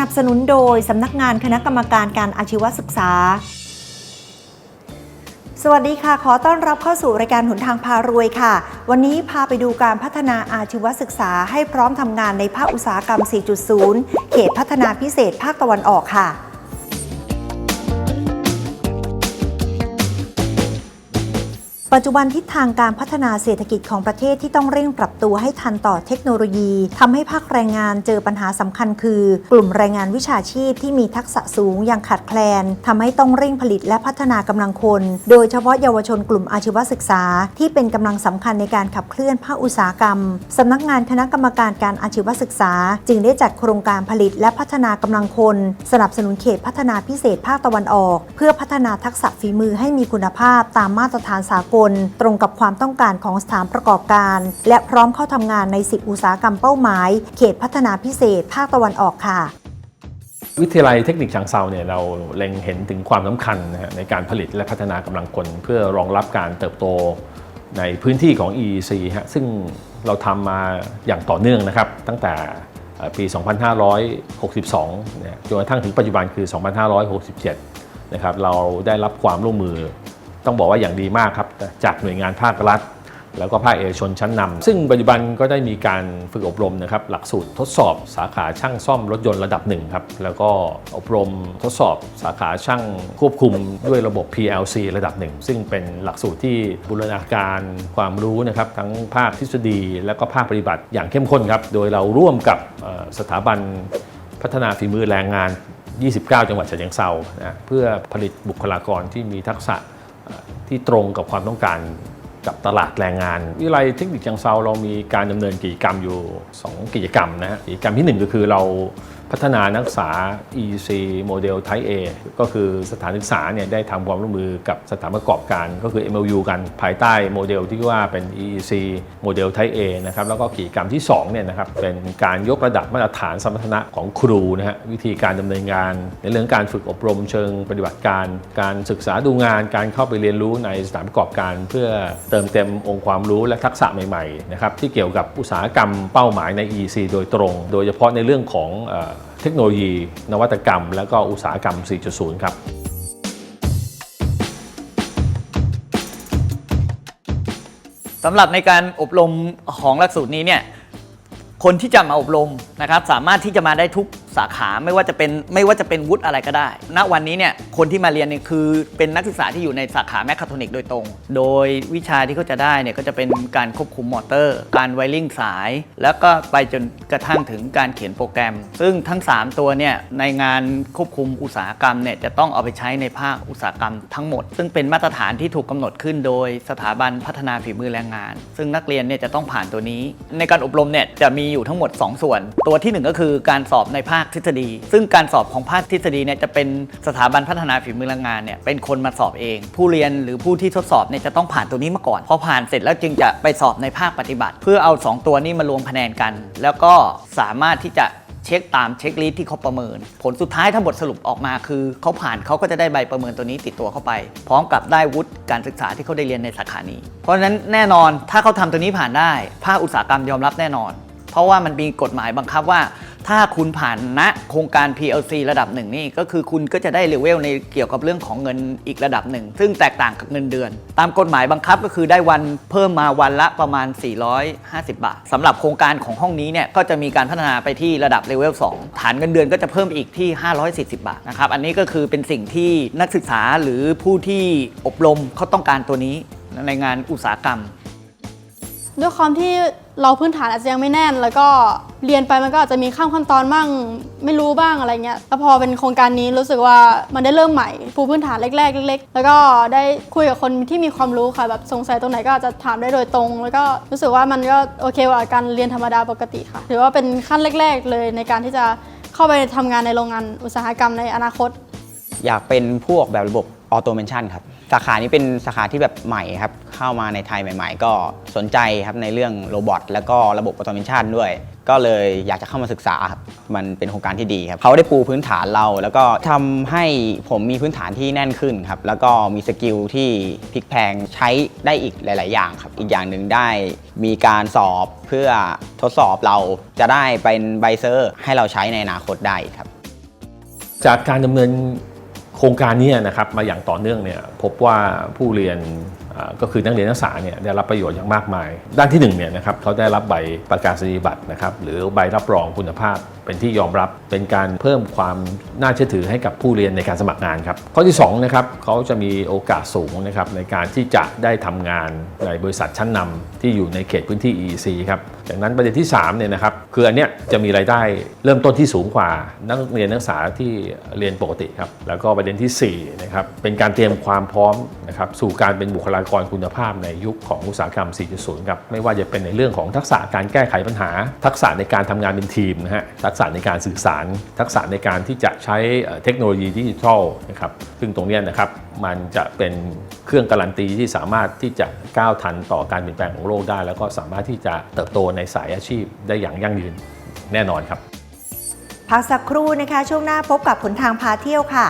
นับสนุนโดยสำนักงานคณะกรรมการการอาชีวศึกษา สวัสดีค่ะ ขอต้อนรับเข้าสู่รายการหนทางพารวยค่ะ วันนี้พาไปดูการพัฒนาอาชีวศึกษาให้พร้อมทำงานในภาคอุตสาหกรรม 4.0 เขตพัฒนาพิเศษภาคตะวันออกค่ะ ปัจจุบันทิศทางการพัฒนาเศรษฐกิจของประเทศที่ต้องเร่งปรับตัวให้ทันต่อเทคโนโลยีทำให้ภาคแรงงานเจอปัญหาสำคัญคือ กลุ่มแรงงานวิชาชีพที่มีทักษะสูงย่างขาดแคลนทำให้ต้องเร่งผลิตและพัฒนากำลังคน โดยเฉพาะเยาวชนกลุ่มอาชีวศึกษา ที่เป็นกำลังสำคัญในการขับเคลื่อนภาคอุตสาหกรรมสำนักงานคณะกรรมการการอาชีวศึกษา จึงได้จัดโครงการผลิตและพัฒนากำลังคน สนับสนุนเขตพัฒนาพิเศษภาคตะวันออก เพื่อพัฒนาทักษะฝีมือให้มีคุณภาพตามมาตรฐานสากลตรงกับความต้องการของสถานประกอบการ และพร้อมเข้าทำงานใน 10 อุตสาหกรรมเป้าหมาย เขตพัฒนาพิเศษ ภาคตะวันออกค่ะวิทยาลัยเทคนิคฉางเซาเนี่ยเราเล็งเห็นถึงความสำคัญนะฮะในการผลิตและพัฒนากำลังคน เพื่อรองรับการเติบโตในพื้นที่ของ EEC ฮะซึ่งเราทำมาอย่างต่อเนื่องนะครับ ตั้งแต่เอ่อปี 2562เนี่ยจนกระทั่งถึงปัจจุบันคือ 2567 นะครับ เราได้รับความร่วมมือ ต้องบอกว่าอย่างดีมากครับจากหน่วยงานภาครัฐ แล้วก็ภาคเอกชนชั้นนำซึ่งปัจจุบันก็ได้มีการฝึกอบรมนะครับหลักสูตรทดสอบสาขาช่างซ่อมรถยนต์ระดับหนึ่งครับแล้วก็อบรมทดสอบสาขาช่างควบคุมด้วยระบบ PLC ระดับหนึ่งซึ่งเป็นหลักสูตรที่บูรณาการความรู้นะครับทั้งภาคทฤษฎี และก็ภาคปฏิบัติอย่างเข้มข้นครับโดยเราร่วมกับสถาบันพัฒนาฝีมือแรงงาน 29 จังหวัดฉะเชิงเทรานะเพื่อผลิตบุคลากรที่มีทักษะ ที่ตรงกับความต้องการกับตลาดแรงงาน วิไลเทคนิคจังเซาเรามีการดำเนินกิจกรรมอยู่ 2 กิจกรรมนะฮะกิจกรรมทีหนึ่1 ก็คือเรา พัฒนานักศึกษา EC โมเดล Type A ก็คือสถานศึกษาเนี่ยได้ทำความร่วมมือกับสถานประกอบการก็คือ MLU กันภายใต้โมเดลที่ว่าเป็น EEC โมเดล Type A นะครับแล้วก็กิจกรรมที่2เนี่ยนะครับเป็นการยกระดับมาตรฐานสมรรถนะของครูนะฮะวิธีการดำเนินงาน ในเรื่องการฝึกอบรมเชิงปฏิบัติการ การศึกษาดูงาน การเข้าไปเรียนรู้ในสถานประกอบการ เพื่อเติมเต็มองค์ความรู้และทักษะใหม่ๆนะครับที่เกี่ยวกับอุตสาหกรรมเป้าหมายใน EEC โดยตรง โดยเฉพาะในเรื่องของ เทคโนโลยี นวัตกรรม และก็อุตสาหกรรม 4.0 ครับสำหรับในการอบรมของหลักสูตรนี้เนี่ยคนที่จะมาอบรมนะครับ สามารถที่จะมาได้ทุก สาขาไม่ว่าจะเป็นไม่ว่าจะเป็นวุฒิอะไรก็ได้ ณวันนี้เนี่ยคนที่มาเรียนเนี่ยคือเป็นนักศึกษาที่อยู่ในสาขาแมคคาทรอนิกโดยตรง โดยวิชาที่เขาจะได้เนี่ยก็จะเป็นการควบคุมมอเตอร์ การไวริ่งสาย แล้วก็ไปจนกระทั่งถึงการเขียนโปรแกรม ซึ่งทั้ง 3 ตัวเนี่ยในงานควบคุมอุตสาหกรรมเนี่ยจะต้องเอาไปใช้ในภาคอุตสาหกรรมทั้งหมด ซึ่งเป็นมาตรฐานที่ถูกกำหนดขึ้นโดยสถาบันพัฒนาฝีมือแรงงาน ซึ่งนักเรียนเนี่ยจะต้องผ่านตัวนี้ ในการอบรมเนี่ยจะมีอยู่ทั้งหมด 2 ส่วน ตัวทีหนึ่1 ก็คือการสอบในภาคทฤษฎี ซึ่งการสอบของภาคทฤษฎีเนี่ยจะเป็นสถาบันพัฒนาฝีมือแรงงานเนี่ยเป็นคนมาสอบเอง ผู้เรียนหรือผู้ที่ทดสอบเนี่ยจะต้องผ่านตัวนี้มาก่อน พอผ่านเสร็จแล้วจึงจะไปสอบในภาคปฏิบัติ เพื่อเอา 2 ตัวนี้มารวมคะแนนกัน แล้วก็สามารถที่จะเช็คตามเช็คลิสต์ที่เขาประเมิน ผลสุดท้ายถ้าบทสรุปออกมาคือเขาผ่านเขาก็จะได้ใบประเมินตัวนี้ติดตัวเข้าไป พร้อมกับได้วุฒิการศึกษาที่เขาได้เรียนในสาขานี้ เพราะฉะนั้นแน่นอนถ้าเขาทำตัวนี้ผ่านได้ ภาคอุตสาหกรรมยอมรับแน่นอน เพราะว่ามันมีกฎหมายบังคับว่า ถ้าคุณผ่านณโครงการ PLC ระดับหนึ่งนี่ก็คือคุณก็จะได้เลเวลในเกี่ยวกับเรื่องของเงินอีกระดับหนึ่ง ซึ่งแตกต่างกับเงินเดือน ตามกฎหมายบังคับก็คือได้วันเพิ่มมาวันละประมาณ 450 บาทสำหรับโครงการของห้องนี้เนี่ยก็จะมีการพัฒนาไปที่ระดับเลเวล2ฐานเงินเดือนก็จะเพิ่มอีกที่ 540 บาทนะครับอันนี้ก็คือเป็นสิ่งที่นักศึกษาหรือผู้ที่อบรมเขาต้องการตัวนี้ในงานอุตสาหกรรมด้วยความที่ เราพื้นฐานอาจจะยังไม่แน่น แล้วก็เรียนไปมันก็อาจจะมีข้ามขั้นตอนบ้างไม่รู้บ้างอะไรเงี้ยแล้วพอเป็นโครงการนี้รู้สึกว่ามันได้เริ่มใหม่ปูพื้นฐานแรกๆเล็กๆแล้วก็ได้คุยกับคนที่มีความรู้ค่ะแบบสงสัยตรงไหนก็อาจจะถามได้โดยตรง แล้วก็รู้สึกว่ามันก็โอเคกว่าการเรียนธรรมดาปกติค่ะถือว่าเป็นขั้นแรก ๆ เลยในการที่จะเข้าไปทำงานในโรงงานอุตสาหกรรมในอนาคต อยากเป็นผู้ออกแบบระบบออโตเมชันครับ สาขานี้เป็นสาขาที่แบบใหม่ครับ เข้ามาในไทยใหม่ ๆ ก็สนใจครับในเรื่องโรบอทแล้วก็ระบบออโตเมชันด้วย ก็เลยอยากจะเข้ามาศึกษาครับมันเป็นโครงการที่ดีครับเขาได้ปูพื้นฐานเรา แล้วก็ทำให้ผมมีพื้นฐานที่แน่นขึ้นครับแล้วก็มีสกิลที่พลิกแพงใช้ได้อีกหลาย ๆ อย่างครับ อีกอย่างหนึ่งได้มีการสอบเพื่อทดสอบเราจะได้เป็นใบเซอร์ให้เราใช้ในอนาคตได้ครับ จากการดำเนิน ครงการนี้นะครับมาอย่างต่อเนื่องเนี่ยพบว่าผู้เรียนก็คือนักเรียนนักศึกษาเนี่ยได้รับประโยชน์อย่างมากมาย ด้านที่หนึ่งเนี่ยนะครับเขาได้รับใบประกาศนียบัตรนะครับหรือใบรับรองคุณภาพเป็นที่ยอมรับเป็นการเพิ่มความน่าเชื่อถือให้กับผู้เรียนในการสมัครงานครับข้อที่2นะครับเขาจะมีโอกาสสูงนะครับในการที่จะได้ทำงานในบริษัทชั้นนำที่อยู่ในเขตพื้นที่ EEC ครับจากนั้นประเด็นที่3เนี่ยนะครับคืออันเนี้ยจะมีรายได้เริ่มต้นที่สูงกว่านักเรียนนักศึกษาที่เรียนปกติครับแล้วก็ประเด็นที่4นะครับเป็นการเตรียมความพร้อมนะครับสู่การเป็นบุคลากรคุณภาพในยุคของอุตสาหกรรม 4.0 ครับไม่ว่าจะเป็นในเรื่องของทักษะการแก้ไขปัญหา ทักษะในการทำงานเป็นทีมนะฮะทักษะในการสื่อสาร ทักษะในการที่จะใช้เทคโนโลยีดิจิทัลนะครับ ซึ่งตรงนี้นะครับมันจะเป็นเครื่องการันตีที่สามารถที่จะก้าวทันต่อการเปลี่ยนแปลงของโลกได้ แล้วก็สามารถที่จะเติบโตในสายอาชีพได้อย่างยั่งยืนแน่นอนครับ พักสักครู่นะคะ ช่วงหน้าพบกับผลทางพาเที่ยวค่ะ